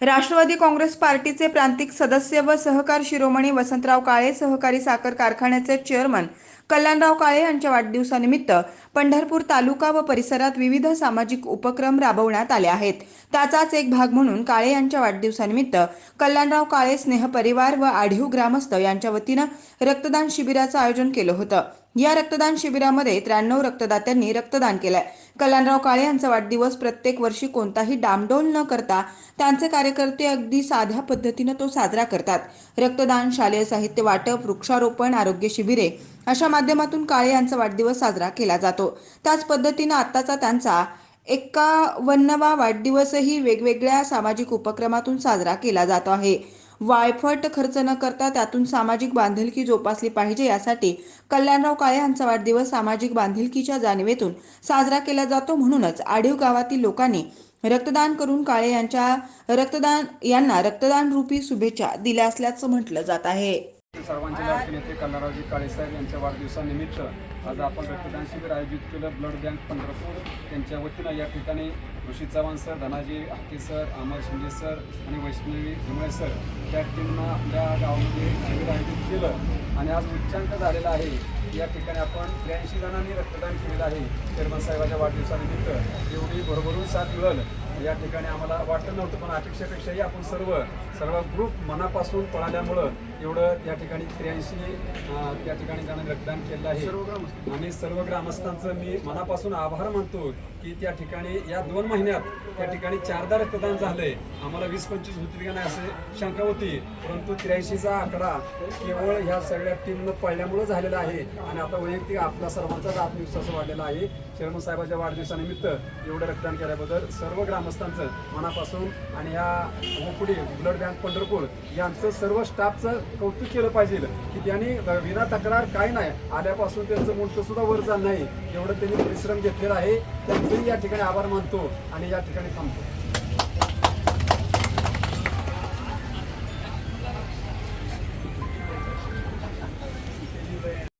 राष्ट्रवादी काँग्रेस पार्टीचे प्रांतिक सदस्य व सहकार शिरोमणी वसंतराव काळे सहकारी साखर कारखान्याचे चेअरमन कल्याणराव काळे यांच्या वाढदिवसानिमित्त पंढरपूर तालुका व परिसरात विविध सामाजिक उपक्रम राबवण्यात आले आहेत. त्याचाच एक भाग म्हणून काळे यांच्या वाढदिवसानिमित्त कल्याणराव काळे स्नेह परिवार व आढीव ग्रामस्थ यांच्या वतीनं रक्तदान शिबिराचं आयोजन केलं होतं. या रक्तदान शिबिरामध्ये त्र्याण्णव रक्तदात्यांनी रक्तदान केलंय. कल्याणराव काळे यांचा वाढदिवस प्रत्येक वर्षी कोणताही डामडोल न करता त्यांचे कार्यकर्ते अगदी साध्या पद्धतीनं तो साजरा करतात. रक्तदान शालेय साहित्य वाटप वृक्षारोपण आरोग्य शिबिरे अशा माध्यमातून काळे यांचा वाढदिवस साजरा केला जातो. त्याच पद्धतीनं आत्ताचा त्यांचा एकावन्नवा वाढदिवसही वेगवेगळ्या सामाजिक उपक्रमातून साजरा केला जातो आहे. वायफट खर्च न करता त्यातून सामाजिक बांधिलकी जोपासली पाहिजे यासाठी कल्याणराव काळे यांचा वाढदिवस सामाजिक बांधिलकीच्या जाणीवेतून साजरा केला जातो म्हणूनच आढीव गावातील लोकांनी रक्तदान करून काळे यांच्या रक्तदान यांना रक्तदान रूपी शुभेच्छा दिल्या असल्याचं म्हटलं जात आहे. सर्वांचे अभिनेते नेते कल्लारावजी काळेसाहेब यांच्या वाढदिवसानिमित्त आज आपण रक्तदान शिबिर आयोजित केलं. ब्लड बँक पंढरपूर त्यांच्या वतीनं या ठिकाणी Rishi Chavan sir Dhanaji Hake sir Amar Shinde sir आणि वैष्णवी हिमळे सर त्या टीमनं आपल्या गावामध्ये शिबिर आयोजित केलं. आणि आज उच्चांक झालेला आहे. या ठिकाणी आपण त्र्याऐंशी जणांनी रक्तदान केलेलं आहे. चेअरमन साहेबाच्या वाढदिवसानिमित्त. एवढी भरभरून साथ मिळल. या ठिकाणी आम्हाला वाटलं नव्हतं पण अपेक्षेपेक्षाही आपण सर्व सर्व ग्रुप मनापासून पळाल्यामुळं एवढं त्या ठिकाणी त्र्याऐंशी त्या ठिकाणी जणांनी रक्तदान केलं आहे. आणि सर्व ग्रामस्थांचं मी मनापासून आभार मानतो की त्या ठिकाणी या दोन महिन्यात त्या ठिकाणी चारदा रक्तदान झालंय. आम्हाला वीस पंचवीस होतील का नाही असे शंका होती. परंतु त्र्याऐंशीचा आकडा केवळ ह्या सगळ्या टीमनं पडल्यामुळं झालेला आहे. आणि आता वैयक्तिक आपला सर्वांचाच आत्मविश्वास वाढलेला आहे. चेअरमन साहेबाच्या वाढदिवसानिमित्त एवढं रक्तदान केल्याबद्दल सर्व ग्रामस्थांचं मनापासून आणि ह्या ओपडी ब्लड बँक पंढरपूर यांचं सर्व स्टाफचं कौतुक केलं पाहिजे की त्यांनी विना तक्रार काय नाही. आल्यापासून त्यांचं मुंडकं सुद्धा वर जाणार नाही. एवढं त्यांनी परिश्रम घेतलेला आहे. त्यांचंही या ठिकाणी आभार मानतो आणि या ठिकाणी थांबतो.